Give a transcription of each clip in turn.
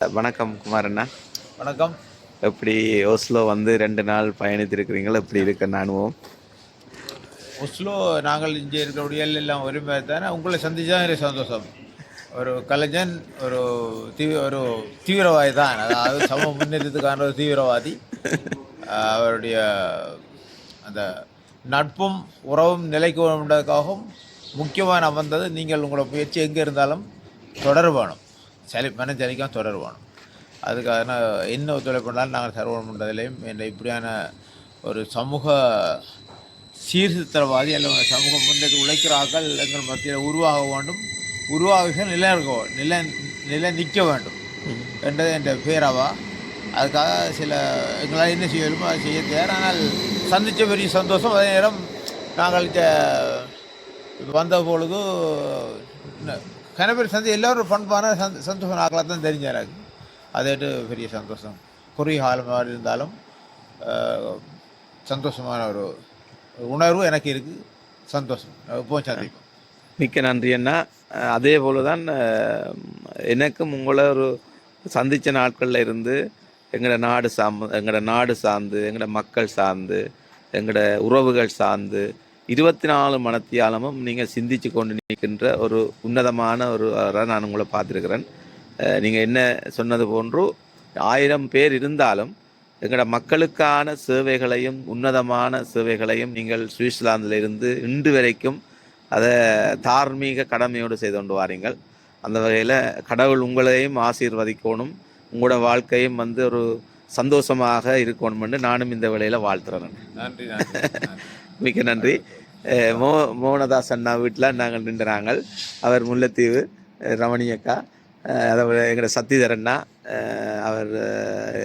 வணக்கம் குமார் அண்ணா. வணக்கம். எப்படி ஓஸ்லோ வந்து ரெண்டு நாள் பயணித்திருக்கிறீங்களா? எப்படி இருக்கு? அனுபவம் ஒஸ்லோ நாங்கள் இங்கே இருக்கக்கூடிய எல்லாம் ஒருமே தானே. உங்களை சந்திச்சா எனக்கு சந்தோஷம். ஒரு கலைஞன் ஒரு தீவி ஒரு தீவிரவாதி தான். அதாவது சம முன்னேற்றத்துக்கான ஒரு தீவிரவாதி. அவருடைய அந்த நட்பும் உறவும் நிலைக்கு முக்கியமாக நான் வந்தது நீங்கள் உங்களோட முயற்சி எங்கே இருந்தாலும் தொடர வேணும் சலி மன சலிக்காம வேணும். அதுக்காக என்ன ஒத்துழைப்பு பண்ணாலும் நாங்கள் சர்வம் பண்ணுறதுலேயும் என்ற இப்படியான ஒரு சமூக சீர்திருத்தவாதி அல்லது சமூக முன்னேற்ற உழைக்கிற ஆக்கள் எங்கள் மத்தியில் உருவாக வேண்டும். உருவாக நிலை இருக்க நிலை நிலை நிற்க வேண்டும். என்றது என்ற பேராவா. அதுக்காக சில எங்களால் என்ன செய்யணுமோ அதை செய்ய தயார். ஆனால் சந்தித்த பெரிய சந்தோஷம். அதே நேரம் நாங்கள் வந்த பொழுது கனபேர் சந்தி எல்லோரும் பண்பான சந்த சந்தோஷம் ஆகலாம் தான் தெரிஞ்ச எனக்கு. அதேட்டு பெரிய சந்தோஷம். குறுகிய காலமாக இருந்தாலும் சந்தோஷமான ஒரு உணர்வு எனக்கு இருக்குது சந்தோஷம். இப்போ சந்திப்போம். மிக்க நன்றி அண்ணா. அதே போல தான் எனக்கும் உங்களை ஒரு சந்தித்த நாட்களில் இருந்து எங்களோட நாடு சார்ந்து எங்களோட நாடு சார்ந்து எங்களோட மக்கள் சார்ந்து எங்களோட உறவுகள் சார்ந்து இருபத்தி நாலு மணத்தியாலமும் நீங்கள் சிந்திச்சு கொண்டு நிற்கின்ற ஒரு உன்னதமான ஒரு நான் உங்களை பார்த்துருக்கிறேன். நீங்கள் என்ன சொன்னது போன்று ஆயிரம் பேர் இருந்தாலும் எங்களோட மக்களுக்கான சேவைகளையும் உன்னதமான சேவைகளையும் நீங்கள் சுவிட்சர்லாந்தில் இருந்து இன்று வரைக்கும் அதை தார்மீக கடமையோடு செய்து கொண்டு வாரீங்கள். அந்த வகையில் கடவுள் உங்களையும் ஆசீர்வதிக்கணும். உங்களோட வாழ்க்கையும் வந்து ஒரு சந்தோஷமாக இருக்கணும்னு நானும் இந்த வேளையில் வாழ்த்துறேன். நன்றி. மிக்க நன்றி. மோ மோகனதாஸ் அண்ணா வீட்டில் நாங்கள் நின்றுறாங்க அவர் முல்லைத்தீவு அஹ் ரமணி அக்கா. அஹ் அதாவது எங்களோட சத்திதர் அண்ணா அஹ் அவர்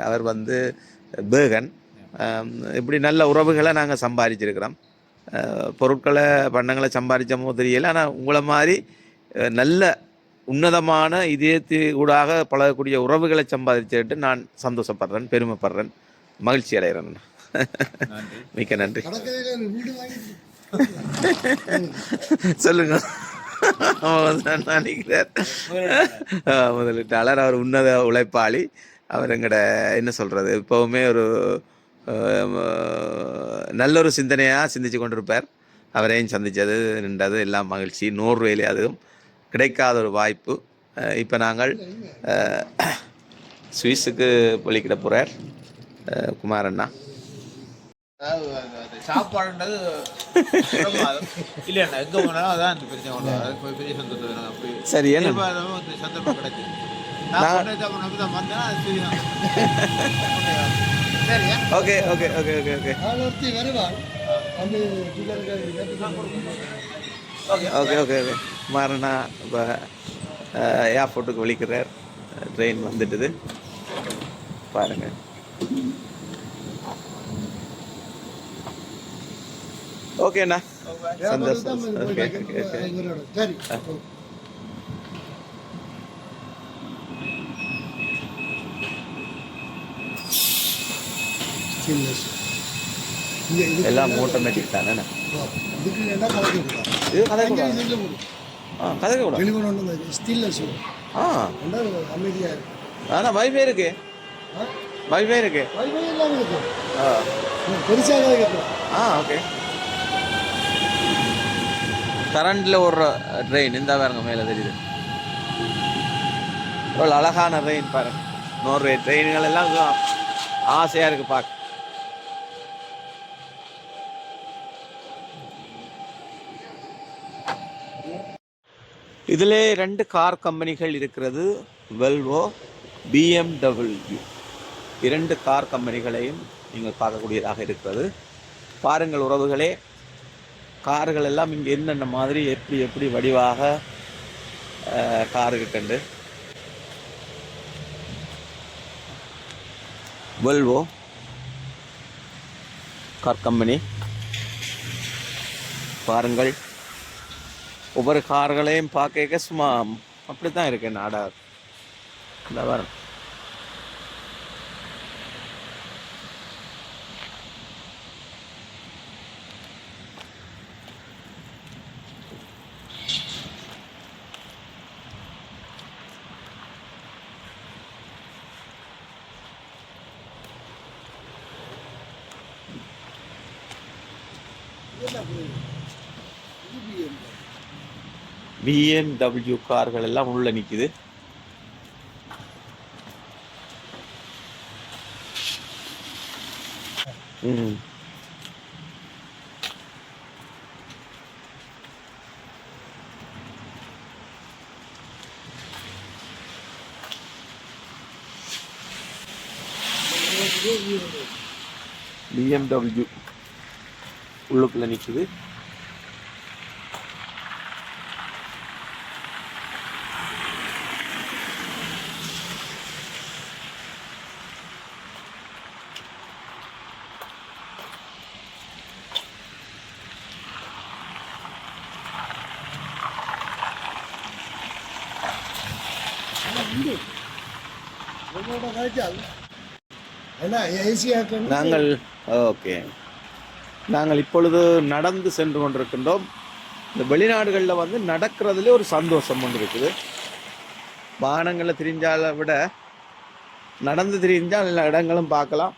அவர் வந்து பேகன். இப்படி நல்ல உறவுகளை நாங்கள் சம்பாதிச்சிருக்கிறோம். பொருட்களை பண்டங்களை சம்பாதிச்சமோ தெரியல. ஆனால் உங்களை மாதிரி நல்ல உன்னதமான இதயத்து ஊடாக பழகக்கூடிய உறவுகளை சம்பாதிச்சுட்டு நான் சந்தோஷப்படுறேன் பெருமைப்படுறேன். மகிழ்ச்சி அடைகிறேன். நன்றி. மிக்க நன்றி. கடற்கரையில் வீடு வாங்கி சொல்லுங்க. நினைக்கிறார் முதலீட்டாளர் அவர் உன்னத உழைப்பாளி. அவர் எங்கட என்ன சொல்றது எப்பவுமே ஒரு நல்ல ஒரு சிந்தனையாக சிந்திச்சு கொண்டிருப்பார். அவரையும் சந்தித்தது நின்றது எல்லாம் மகிழ்ச்சி. நோர்வேலே அதுவும் கிடைக்காத ஒரு வாய்ப்பு. இப்போ நாங்கள் சுவிஸுக்கு வெளிக்கிட போகிறார் குமாரண்ணா சாப்பாடுன்றது. இல்லைண்ணா எங்கே போனாலும் அதான் அந்த பிரச்சனை கொண்டு வரும். அது பெரிய எனக்கு அப்படி சரி என்ன? சந்தர்ப்பம் கிடைக்குது. Okay okay okay okay okay. Okay okay okay குமாரண்ணா இப்போ ஏர்போர்ட்டுக்கு விழிக்கிறார் ட்ரெயின் வந்துட்டுது. பாருங்க. ஓகேண்ணா. சந்தோஷம். ஓகே ஓகே எல்லாம் ஆட்டோமேட்டிக் தானே? இது கதை கூட. ஆ கதை கூட. ஸ்டீல்லெஸ் ஆ. அமைதியாக இருக்கும் ஆனால் வைஃபை இருக்கு. வைஃபை இருக்கு. வைஃபை எல்லாம் இருக்கும் ஆ. பெருசாக கேட்கலாம் ஆ ஓகே கரண்டில் ஓடுற ட்ரெயின் இந்த பாருங்க மேலே தெரியுது. எவ்வளோ அழகான ட்ரெயின் பாருங்க. நோர்வே ட்ரெயின்கள் எல்லாம் ஆசையாக இருக்குது பார்க்க இதிலே ரெண்டு கார் கம்பெனிகள் இருக்கிறது. வெல்வோ பிஎம்டபிள்யூ இரண்டு கார் கம்பெனிகளையும் நீங்கள் பார்க்கக்கூடியதாக இருக்கிறது. பாருங்கள் உறவுகளே கார்கள் எல்லாம் இங்கே என்னென்ன மாதிரி எப்படி எப்படி வடிவாக காருக்கு கண்டு? வெல்வோ கார் கம்பெனி பாருங்கள். ஒவ்வொரு கார்களையும் பார்க்க சும்மா அப்படி தான் இருக்கு நாடா. இந்த பாருங்க. பிஎம்டபிள்யூ கார்கள் எல்லாம் உள்ள நிக்குது. ம் பிஎம்டபிள்யூ உள்ளுக்குள்ளே நிக்குது. நாங்கள் ஓகே. நாங்கள் இப்பொழுது நடந்து சென்று கொண்டிருக்கின்றோம். இந்த வெளிநாடுகளில் வந்து நடக்கிறதுலே ஒரு சந்தோஷம் ஒன்று இருக்குது. வாகனங்களில் திரிஞ்சால விட நடந்து திரிஞ்சால் எல்லா இடங்களும் பார்க்கலாம்.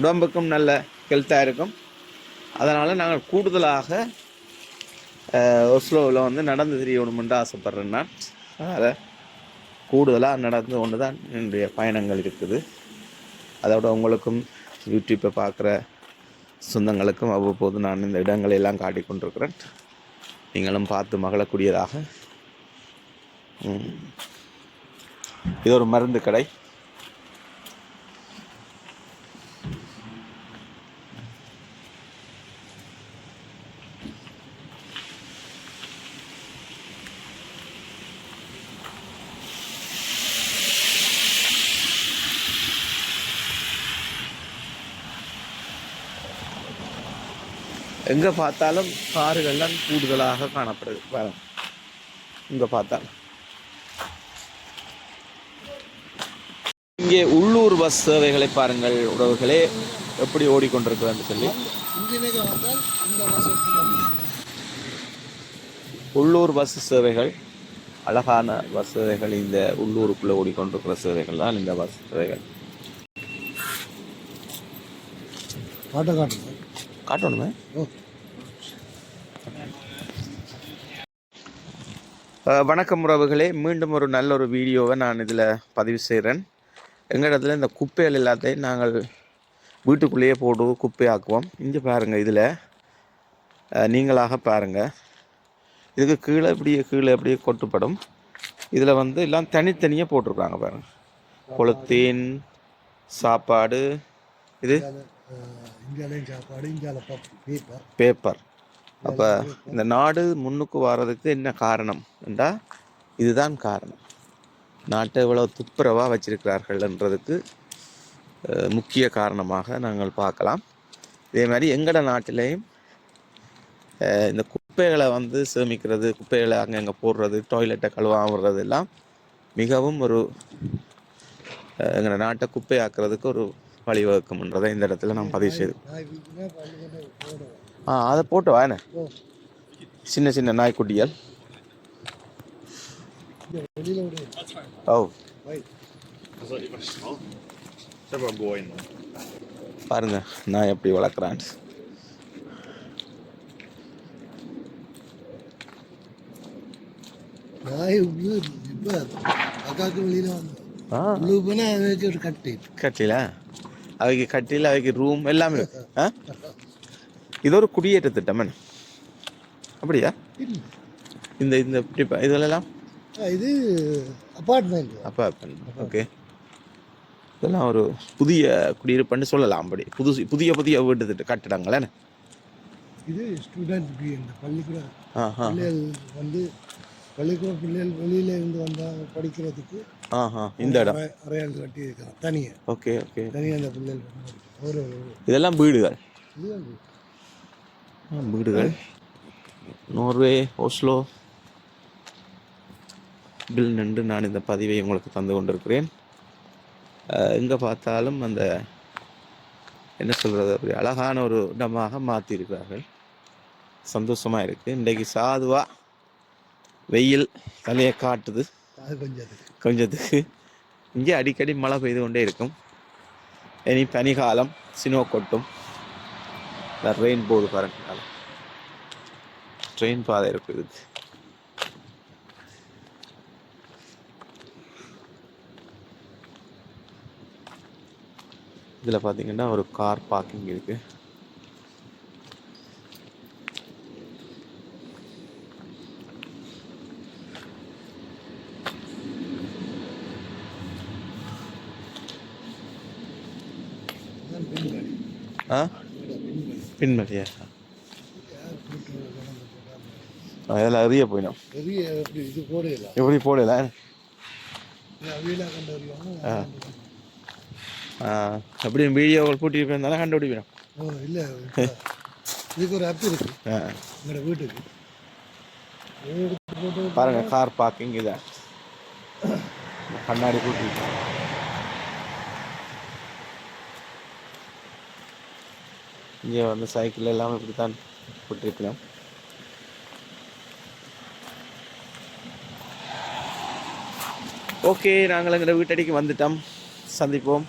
உடம்புக்கும் நல்ல ஹெல்த்தாக இருக்கும். அதனால் நாங்கள் கூடுதலாக ஒஸ்லோவில் வந்து நடந்து திரியணுமென்று ஆசைப்பட்றேன் நான். அதனால் கூடுதலாக நடந்து கொண்டு தான் என்னுடைய பயணங்கள் இருக்குது. அதோட உங்களுக்கும் யூடியூப்பை பார்க்குற சொந்தங்களுக்கும் அவ்வப்போது நான் இந்த இடங்களை எல்லாம் காட்டிக் கொண்டிருக்கிறேன் நீங்களும் பார்த்து மகளக்கூடியதாக இது ஒரு மருந்து கடை. எங்கே பார்த்தாலும் கார்கள்லாம் கூடுதலாக காணப்படுது. பாருங்க. இங்கே பார்த்தாலும். இங்கே உள்ளூர் பஸ் சேவைகளை பாருங்கள் உறவுகளே எப்படி ஓடிக்கொண்டிருக்குதுன்னு சொல்லி. உள்ளூர் பஸ் சேவைகள் அழகான பஸ் சேவைகள் இந்த உள்ளூருக்குள்ளே ஓடிக்கொண்டிருக்கிற சேவைகள் தான் இந்த பஸ் சேவைகள். காட்ட காட்டுங்க. காட்டணுமே. வணக்கம் உறவுகளே. மீண்டும் ஒரு நல்ல ஒரு வீடியோவை நான் இதில் பதிவு செய்கிறேன். எங்கள் இடத்துல இந்த குப்பைகள் எல்லாத்தையும் நாங்கள் வீட்டுக்குள்ளேயே போட்டு குப்பையாக்குவோம். இங்கே பாருங்கள் இதில். நீங்களாக பாருங்கள் இதுக்கு கீழே இப்படியே கீழே அப்படியே கொட்டுப்படும். இதில் வந்து எல்லாம் தனித்தனியாக போட்டிருக்காங்க பாருங்கள் கொளுத்தீன் சாப்பாடு இது சாப்பாடு இந்தியாவில் பேப்பர் பேப்பர் அப்போ இந்த நாடு முன்னுக்கு வர்றதுக்கு என்ன காரணம் என்றால் இதுதான் காரணம். நாட்டை இவ்வளோ துப்புரவாக வச்சிருக்கிறார்கள்ன்றதுக்கு அஹ், முக்கிய காரணமாக நாங்கள் பார்க்கலாம். இதே மாதிரி எங்கட நாட்டிலையும் இந்த குப்பைகளை வந்து சேமிக்கிறது குப்பைகளை அங்கங்கே போடுறது டாய்லெட்டை கழுவாம விடுறது எல்லாம் மிகவும் ஒரு எங்களோட நாட்டை குப்பையாக்குறதுக்கு ஒரு வழிவகுக்கும்ன்றதை இந்த இடத்துல நான் பதிவு செய்து ஆ அதை போட்டு ஓ சின்ன சின்ன நாய்க்குட்டிகள். ஓ. பாருங்க நான் எப்படி வளர்க்குறான். நாய் இப்போ. அக்காவுக்கு வெளியில வந்து கட்டில? அவைக்கு கட்டில அவைக்கு ரூம் எல்லாமே. ஆ? இது ஒரு குடியேற்ற திட்டம் அப்படியா. இந்த இந்த இதெல்லாம்? இது அப்பார்ட்மெண்ட் அப்பா ஓகே இதெல்லாம் ஒரு புதிய குடியிருப்புன்னு சொல்லலாம் அப்படி. புது புதிய புதிய வீட்டு திட்ட கட்டிடங்கள் இது ஸ்டூடெண்ட் பி இந்த பள்ளிக்கூட ஆஹா. பிள்ளைகள் வந்து பள்ளிக்கூட பிள்ளைகள் வெளியில இருந்து வந்தாங்க படிக்கிறதுக்கு இந்த இடம். அறை- அறையாள் கட்டி இருக்கிறான் தனியாக ஓகே ஓகே. தனியாக அந்த பிள்ளைகள். ஒரு இதெல்லாம் வீடுகள். வீடுகள். Norway Oslo. பில் நின்று நான் இந்த பதிவை உங்களுக்கு தந்து கொண்டிருக்கிறேன். எங்கே பார்த்தாலும் அந்த என்ன சொல்கிறது அப்படி அழகான ஒரு இடமாக மாற்றிருக்கிறார்கள் சந்தோஷமாக இருக்குது இன்றைக்கு சாதுவாக வெயில் தலையை காட்டுது. அது கொஞ்சம் கொஞ்சத்துக்கு. இங்கே அடிக்கடி மழை பெய்து கொண்டே இருக்கும். இனி பனிகாலம் சினோ கொட்டும் ரெயின் போர்டு பாருங்க ட்ரெயின் பாதை இருக்குது இதுக்கு. இதில் பார்த்தீங்கன்னா ஒரு கார் பார்க்கிங் இருக்கு இதுதான் பின்வழி ஆ? போட்டாங்க அதெல்லாம் அறிய போயிடும். எப்படி இது போடல அப்படியும் வீடியோவில் கூட்டிட்டு போயிருந்தாலும் கண்டுபிடிக்கணும். இல்லை இதுக்கு ஒரு ஆப் இருக்கு. எங்களோட வீட்டுக்கு. போட்டு பாருங்க கார் பார்க்கிங் இதான் கண்ணாடி கூட்டி இங்கே வந்து சைக்கிள் எல்லாம் இப்படி தான் போட்டிருக்கலாம் ஓகே நாங்கள் எங்கள் வீட்டடிக்கு வந்துட்டோம். சந்திப்போம்.